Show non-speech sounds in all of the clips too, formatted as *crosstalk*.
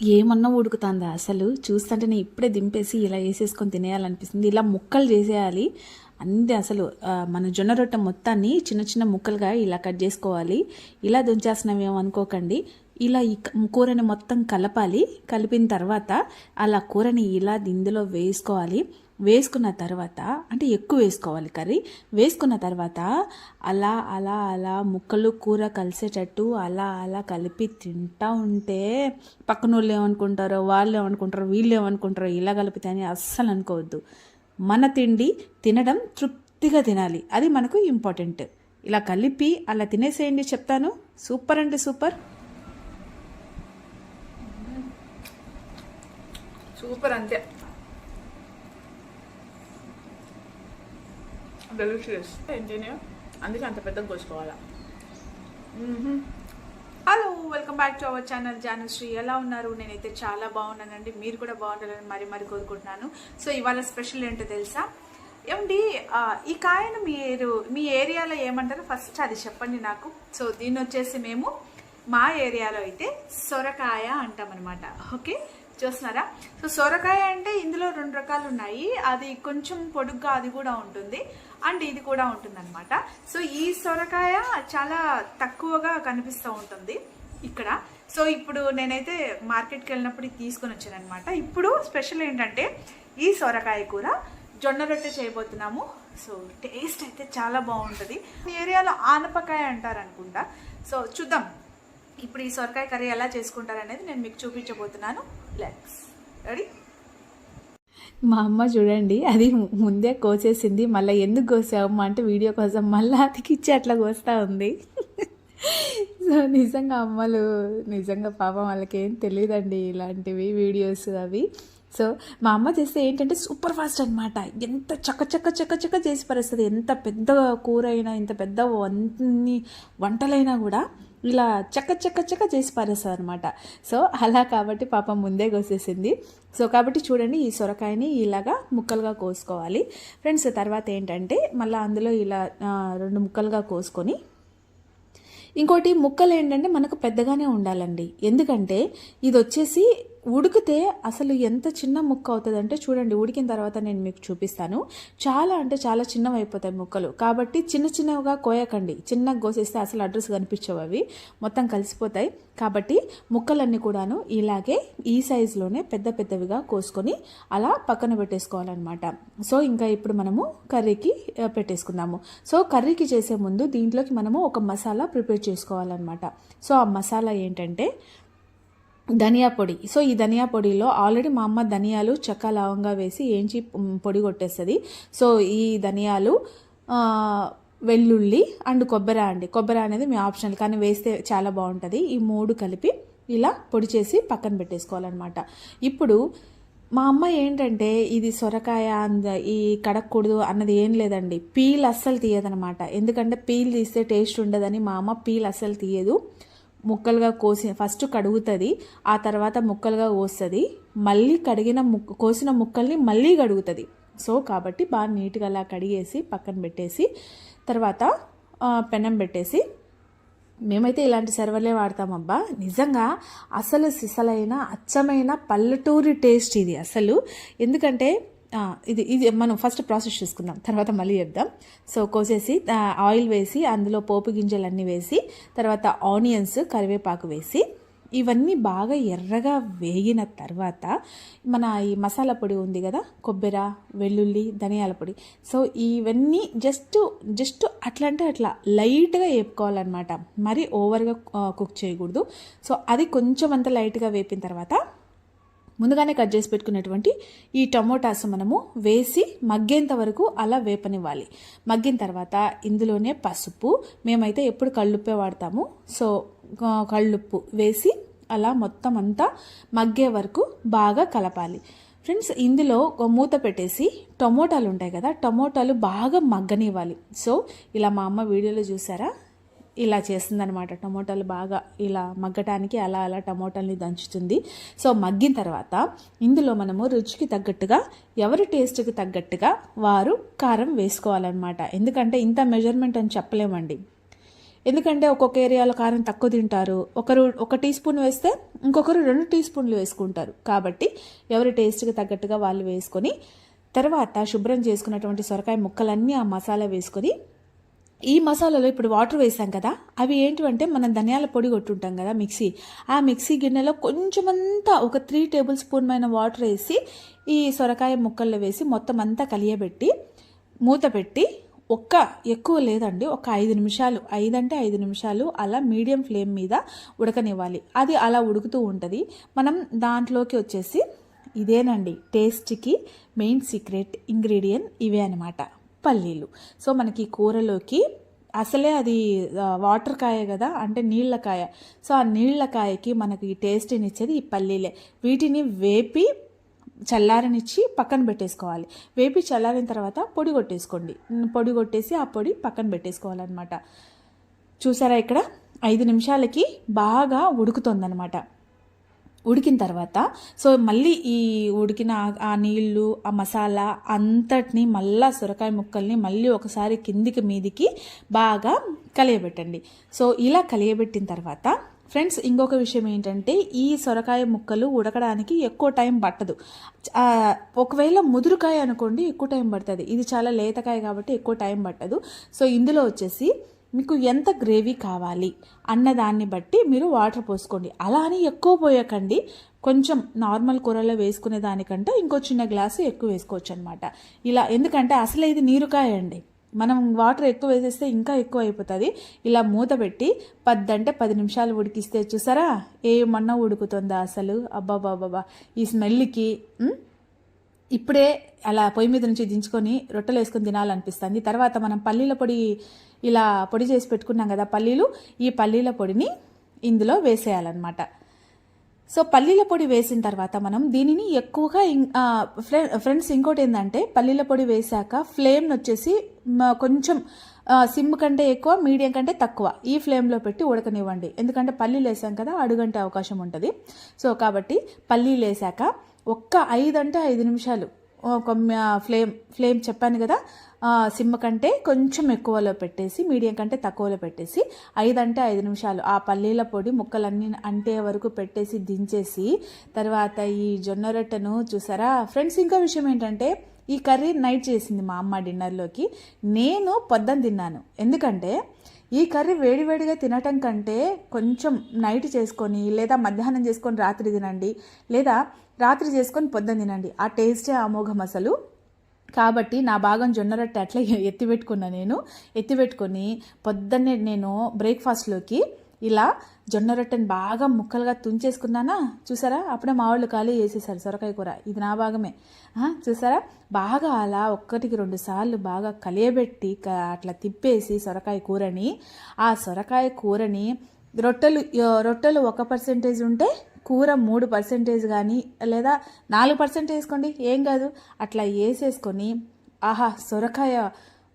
ఏమన్నా ఉడుకుతుందా? అసలు చూస్తుంటేనే ఇప్పుడే దింపేసి ఇలా వేసేసుకొని తినేయాలనిపిస్తుంది. ఇలా ముక్కలు చేసేయాలి. అంతే అసలు మన జొన్న రొట్టె మొత్తాన్ని చిన్న చిన్న ముక్కలుగా ఇలా కట్ చేసుకోవాలి. ఇలా దుంచేస్తున్నామేమో అనుకోకండి. ఇలా ఈ కూరని మొత్తం కలపాలి. కలిపిన తర్వాత అలా కూరని ఇలా ఇందులో వేసుకోవాలి. వేసుకున్న తర్వాత అంటే ఎక్కువ వేసుకోవాలి కర్రీ వేసుకున్న తర్వాత అలా అలా అలా ముక్కలు కూర కలిసేటట్టు అలా అలా కలిపి తింటా ఉంటే పక్కన వాళ్ళు ఏమనుకుంటారో వాళ్ళు ఏమనుకుంటారో వీళ్ళు ఏమనుకుంటారో ఇలా కలిపితే అని అస్సలు అనుకోవద్దు. మన తిండి తినడం తృప్తిగా తినాలి. అది మనకు ఇంపార్టెంట్. ఇలా కలిపి అలా తినేసేయండి చెప్తాను. సూపర్ అంటే సూపర్. సూపర్ అంతే. డెలిషియస్ ఇంజనీర్ అందుకే అంత పెద్దగా కోసుకోవాలా? Hello welcome back to our channel Janushri ఎలా ఉన్నారు? నేనైతే చాలా బాగున్నానండి. మీరు కూడా బాగుండాలని మరి మరి కోరుకుంటున్నాను. సో ఇవాళ స్పెషల్ ఏంటో తెలుసా? ఏమండి ఈ కాయను మీరు మీ ఏరియాలో ఏమంటారు ఫస్ట్ అది చెప్పండి నాకు. సో దీన్ని వచ్చేసి మేము మా ఏరియాలో అయితే సొరకాయ అంటామన్నమాట. ఓకే చూస్తున్నారా? సో సొరకాయ అంటే ఇందులో రెండు రకాలు ఉన్నాయి అది కొంచెం పొడుగ్గా అది కూడా ఉంటుంది. అండ్ ఇది కూడా ఉంటుంది అనమాట సో ఈ సొరకాయ చాలా తక్కువగా కనిపిస్తూ ఉంటుంది ఇక్కడ. సో ఇప్పుడు నేనైతే మార్కెట్కి వెళ్ళినప్పుడు తీసుకొని వచ్చాను అనమాట ఇప్పుడు స్పెషల్ ఏంటంటే ఈ సొరకాయ కూర జొన్న రొట్టె చేయబోతున్నాము. సో టేస్ట్ అయితే చాలా బాగుంటుంది. ఈ ఏరియాలో ఆనపకాయ అంటారు అనుకుంటా సో చూద్దాం. ఇప్పుడు ఈ సొరకాయ కర్రీ ఎలా చేసుకుంటారు అనేది నేను మీకు చూపించబోతున్నాను. లెగ్స్ రెడీ మా అమ్మ చూడండి అది ముందే కోసేసింది మళ్ళీ ఎందుకు కోసావమ్మ అంటే వీడియో కోసం మళ్ళీ అతికిచ్చి అట్లా కోస్తా ఉంది. *laughs* సో నిజంగా అమ్మలు నిజంగా పాపం వాళ్ళకి ఏం తెలియదండి ఇలాంటివి వీడియోస్ అవి. సో మా అమ్మ చేస్తే ఏంటంటే సూపర్ ఫాస్ట్ అనమాట ఎంత చక్క చక్క చక్క చక్క చేసి పరుస్తుంది. ఎంత పెద్ద కూర అయినా ఎంత పెద్ద అన్ని వంటలైనా కూడా ఇలా చక్క చక్క చక్క చేసి పారేస్తారు అనమాట సో అలా కాబట్టి పాపం ముందే కోసేసింది. సో కాబట్టి చూడండి ఈ సొరకాయని ఇలాగా ముక్కలుగా కోసుకోవాలి. ఫ్రెండ్స్ తర్వాత ఏంటంటే మళ్ళీ అందులో ఇలా రెండు ముక్కలుగా కోసుకొని ఇంకోటి ముక్కలు ఏంటంటే మనకు పెద్దగానే ఉండాలండి. ఎందుకంటే ఇది వచ్చేసి ఉడికితే అసలు ఎంత చిన్న ముక్క అవుతుందంటే చూడండి ఉడికిన తర్వాత నేను మీకు చూపిస్తాను. చాలా అంటే చాలా చిన్నవి అయిపోతాయి ముక్కలు. కాబట్టి చిన్న చిన్నవిగా కోయకండి. చిన్నగా కోసేస్తే అసలు అడ్రస్ కనిపించవు అవి. మొత్తం కలిసిపోతాయి. కాబట్టి ముక్కలన్నీ కూడాను ఇలాగే ఈ సైజులోనే పెద్ద పెద్దవిగా కోసుకొని అలా పక్కన పెట్టేసుకోవాలన్నమాట. సో ఇంకా ఇప్పుడు మనము కర్రీకి పెట్టేసుకుందాము. సో కర్రీకి చేసే ముందు దీంట్లోకి మనము ఒక మసాలా ప్రిపేర్ చేసుకోవాలన్నమాట. సో ఆ మసాలా ఏంటంటే ధనియా పొడి. సో ఈ ధనియా పొడిలో ఆల్రెడీ మా అమ్మ ధనియాలు చెక్క లవంగా వేసి ఏంచి పొడి కొట్టేస్తుంది. సో ఈ ధనియాలు వెల్లుల్లి అండ్ కొబ్బరి అండి. కొబ్బరి అనేది మీ ఆప్షనల్ కానీ వేస్తే చాలా బాగుంటుంది. ఈ మూడు కలిపి ఇలా పొడి చేసి పక్కన పెట్టేసుకోవాలన్నమాట. ఇప్పుడు మా అమ్మ ఏంటంటే ఇది సొరకాయ అంద ఈ కడక్కూడదు అన్నది ఏం లేదండి. పీల్ అస్సలు తీయదనమాట ఎందుకంటే పీల్ తీస్తే టేస్ట్ ఉండదని మా అమ్మ పీల్ అస్సలు తీయదు. ముక్కలుగా కోసి ఫస్ట్ కడుగుతుంది ఆ తర్వాత ముక్కలుగా కోస్తుంది మళ్ళీ కడిగిన ముక్క కోసిన ముక్కల్ని మళ్ళీ కడుగుతుంది. సో కాబట్టి బాగా నీట్గా అలా కడిగేసి పక్కన పెట్టేసి తర్వాత పెనం పెట్టేసి మేమైతే ఇలాంటి సర్వర్లే వాడతామబ్బా నిజంగా అసలు సిసలైన అచ్చమైన పల్లెటూరి టేస్ట్ ఇది అసలు. ఎందుకంటే ఇది ఇది మనం ఫస్ట్ ప్రాసెస్ చూసుకుందాం. తర్వాత మళ్ళీ చెప్దాం. సో కోసేసి ఆయిల్ వేసి అందులో పోపు గింజలన్నీ వేసి తర్వాత ఆనియన్స్ కరివేపాకు వేసి ఇవన్నీ బాగా ఎర్రగా వేగిన తర్వాత మన ఈ మసాలా పొడి ఉంది కదా కొబ్బరి వెల్లుల్లి ధనియాల పొడి. సో ఇవన్నీ జస్ట్ జస్ట్ అట్లా అంటే అట్లా లైట్గా వేపుకోవాలన్నమాట. మరీ ఓవర్గా కుక్ చేయకూడదు. సో అది కొంచెం అంత లైట్గా వేపిన తర్వాత ముందుగానే కట్ చేసి పెట్టుకున్నటువంటి ఈ టమోటాస్ మనము వేసి మగ్గేంత వరకు అలా వేపనివ్వాలి. మగ్గిన తర్వాత ఇందులోనే పసుపు మేమైతే ఎప్పుడు కళ్ళుప్పే వాడతాము. సో కళ్ళుప్పు వేసి అలా మొత్తం అంతా మగ్గే వరకు బాగా కలపాలి. ఫ్రెండ్స్ ఇందులో ఒక మూత పెట్టేసి టమోటాలు ఉంటాయి కదా టమోటాలు బాగా మగ్గనివ్వాలి. సో ఇలా మా అమ్మ వీడియోలో చూసారా? ఇలా చేస్తుందనమాట టమోటాలు బాగా ఇలా మగ్గటానికి అలా అలా టమోటాలని దంచుతుంది. సో మగ్గిన తర్వాత ఇందులో మనము రుచికి తగ్గట్టుగా ఎవరి టేస్ట్కి తగ్గట్టుగా వారు కారం వేసుకోవాలన్నమాట. ఎందుకంటే ఇంత మెజర్మెంట్ అని చెప్పలేమండి. ఎందుకంటే ఒక్కొక్క ఏరియాలో కారం తక్కువ తింటారు. ఒకరు ఒక టీ స్పూన్ వేస్తే ఇంకొకరు రెండు టీ స్పూన్లు వేసుకుంటారు. కాబట్టి ఎవరి టేస్ట్కి తగ్గట్టుగా వాళ్ళు వేసుకొని తర్వాత శుభ్రం చేసుకున్నటువంటి సొరకాయ ముక్కలన్నీ ఆ మసాలా వేసుకొని ఈ మసాలాలో ఇప్పుడు వాటర్ వేసాం కదా అవి ఏంటివంటే మనం ధనియాల పొడి కొట్టుంటాం కదా మిక్సీ. ఆ మిక్సీ గిన్నెలో కొంచెమంతా ఒక త్రీ టేబుల్ స్పూన్ అయిన వాటర్ వేసి ఈ సొరకాయ ముక్కల్లో వేసి మొత్తం అంతా కలియబెట్టి మూత పెట్టి ఒక్క ఎక్కువ లేదండి ఒక ఐదు నిమిషాలు ఐదంటే ఐదు నిమిషాలు అలా మీడియం ఫ్లేమ్ మీద ఉడకనివ్వాలి. అది అలా ఉడుకుతూ ఉంటుంది. మనం దాంట్లోకి వచ్చేసి ఇదేనండి టేస్ట్కి మెయిన్ సీక్రెట్ ఇంగ్రీడియంట్ ఇవే అనమాట పల్లీలు. సో మనకి కూరలోకి అసలే అది వాటర్ కాయ కదా అంటే నీళ్ళ కాయ. సో ఆ నీళ్ళ కాయకి మనకి ఈ టేస్ట్ని ఇచ్చేది ఈ పల్లీలే. వీటిని వేపి చల్లారనిచ్చి పక్కన పెట్టేసుకోవాలి. వేపి చల్లారిన తర్వాత పొడి కొట్టేసుకోండి. పొడి కొట్టేసి ఆ పొడి పక్కన పెట్టేసుకోవాలన్నమాట. చూసారా ఇక్కడ? ఐదు నిమిషాలకి బాగా ఉడుకుతుందనమాట ఉడికిన తర్వాత సో మళ్ళీ ఈ ఉడికిన ఆ- నీళ్ళు ఆ మసాలా అంతటిని మళ్ళా సొరకాయ ముక్కల్ని మళ్ళీ ఒకసారి కిందికి మీదికి బాగా కలియబెట్టండి. సో ఇలా కలియబెట్టిన తర్వాత ఫ్రెండ్స్ ఇంకొక విషయం ఏంటంటే ఈ సొరకాయ ముక్కలు ఉడకడానికి ఎక్కువ టైం పట్టదు. ఒకవేళ ముదురుకాయ అనుకోండి ఎక్కువ టైం పడుతుంది. ఇది చాలా లేతకాయ కాబట్టి ఎక్కువ టైం పట్టదు. సో ఇందులో వచ్చేసి మీకు ఎంత గ్రేవీ కావాలి అన్నదాన్ని బట్టి మీరు వాటర్ పోసుకోండి. అలా అని ఎక్కువ పోయకండి. కొంచెం నార్మల్ కూరలో వేసుకునే దానికంటే ఇంకో చిన్న గ్లాసు ఎక్కువ వేసుకోవచ్చు అనమాట ఇలా ఎందుకంటే అసలు ఇది నీరుకాయ అండి. మనం వాటర్ ఎక్కువ వేసేస్తే ఇంకా ఎక్కువ అయిపోతుంది. ఇలా మూత పెట్టి పద్దంటే అంటే పది నిమిషాలు ఉడికిస్తే చూసారా? ఏమన్నా ఉడుకుతుందా అసలు? అబ్బాబాబాబా ఈ స్మెల్కి ఇప్పుడే అలా పొయ్యి మీద నుంచి దించుకొని రొట్టెలు వేసుకొని తినాలనిపిస్తుంది. తర్వాత మనం పల్లీల పొడి ఇలా పొడి చేసి పెట్టుకున్నాం కదా పల్లీలు ఈ పల్లీల పొడిని ఇందులో వేసేయాలన్నమాట. సో పల్లీల పొడి వేసిన తర్వాత మనం దీనిని ఎక్కువగా ఇం- ఫ్రెండ్స్ ఇంకోటి ఏంటంటే పల్లీల పొడి వేశాక ఫ్లేమ్ని వచ్చేసి కొంచెం సిమ్ కంటే ఎక్కువ మీడియం కంటే తక్కువ ఈ ఫ్లేమ్లో పెట్టి ఉడకనివ్వండి. ఎందుకంటే పల్లీలు వేసాం కదా అడుగంటే అవకాశం ఉంటుంది. సో కాబట్టి పల్లీలు వేసాక ఒక్క ఐదు అంటే ఐదు నిమిషాలు ఒక ఫ్లేమ్ ఫ్లేమ్ చెప్పాను కదా సిమ్ కంటే కొంచెం ఎక్కువలో పెట్టేసి మీడియం కంటే తక్కువలో పెట్టేసి ఐదు అంటే ఐదు నిమిషాలు ఆ పల్లీల పొడి ముక్కలన్నీ అంటే వరకు పెట్టేసి దించేసి తర్వాత ఈ జొన్న రొట్టెను చూసారా? ఫ్రెండ్స్ ఇంకో విషయం ఏంటంటే ఈ కర్రీ నైట్ చేసింది మా అమ్మ డిన్నర్లోకి. నేను పొద్దున తిన్నాను. ఎందుకంటే ఈ కర్రీ వేడివేడిగా తినటం కంటే కొంచెం నైట్ చేసుకొని లేదా మధ్యాహ్నం చేసుకొని రాత్రి తినండి లేదా రాత్రి చేసుకొని పొద్దున తినండి. ఆ టేస్టే అమోఘం అసలు. కాబట్టి నా భాగం జొన్న రొట్టె అట్లా ఎత్తిపెట్టుకున్నా నేను. ఎత్తిపెట్టుకొని పొద్దున్నే నేను బ్రేక్ఫాస్ట్లోకి ఇలా జొన్న రొట్టెని బాగా ముక్కలుగా తుంచేసుకున్నానా చూసారా? అప్పుడే మా వాళ్ళు ఖాళీ చేసేసారు సొరకాయ కూర. ఇది నా భాగమే. చూసారా? బాగా అలా ఒక్కటికి రెండు సార్లు బాగా కలియబెట్టి అట్లా తిప్పేసి సొరకాయ కూరని. ఆ సొరకాయ కూరని రొట్టెలు రొట్టెలు ఒక పర్సెంటేజ్ ఉంటే కూర మూడు పర్సెంటేజ్ కానీ లేదా నాలుగు పర్సెంట్ వేసుకోండి. ఏం కాదు. అట్లా వేసేసుకొని ఆహా సొరకాయ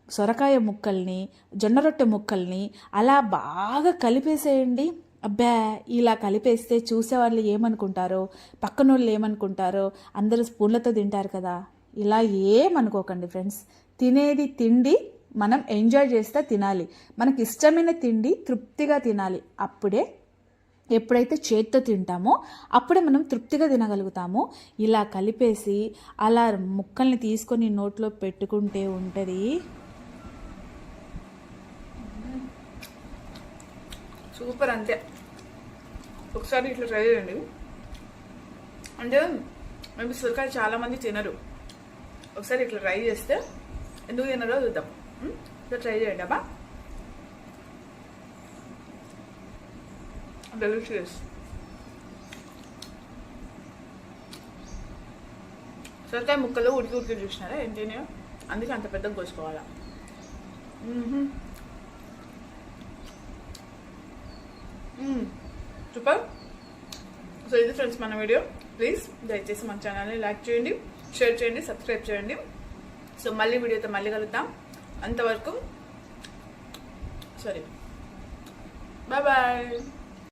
సొరకాయ ముక్కల్ని జొన్న రొట్టె ముక్కల్ని అలా బాగా కలిపేసేయండి. అబ్బా ఇలా కలిపేస్తే చూసేవాళ్ళు ఏమనుకుంటారో పక్కన వాళ్ళు ఏమనుకుంటారో అందరూ స్పూన్లతో తింటారు కదా. ఇలా ఏమనుకోకండి ఫ్రెండ్స్. తినేది తిండి మనం ఎంజాయ్ చేస్తే తినాలి. మనకి ఇష్టమైన తిండి తృప్తిగా తినాలి. అప్పుడే ఎప్పుడైతే చేత్తో తింటామో అప్పుడే మనం తృప్తిగా తినగలుగుతాము. ఇలా కలిపేసి అలా ముక్కల్ని తీసుకొని నోట్లో పెట్టుకుంటే ఉంటుంది. సూపర్ అంతే. ఒకసారి ఇట్లా ట్రై చేయండి. అంటే మేము సొరకాయ చాలామంది తినరు. ఒకసారి ఇట్లా ట్రై చేస్తే ఎందుకు తినరో చూద్దాం. ఇట్లా ట్రై చేయండి అబ్బా. డెలిషియస్ సొరకాయ ముక్కలు ఉడికి ఉడికి చూసినారా ఏంటి అందుకే అంత పెద్దగా కోసుకోవాలా. సూపర్ సో ఇది ఫ్రెండ్స్ మన వీడియో ప్లీజ్ దయచేసి మన ఛానల్ని లైక్ చేయండి షేర్ చేయండి సబ్స్క్రైబ్ చేయండి. సో మళ్ళీ వీడియోతో మళ్ళీ కలుద్దాం. అంతవరకు సారీ బాయ్ బాయ్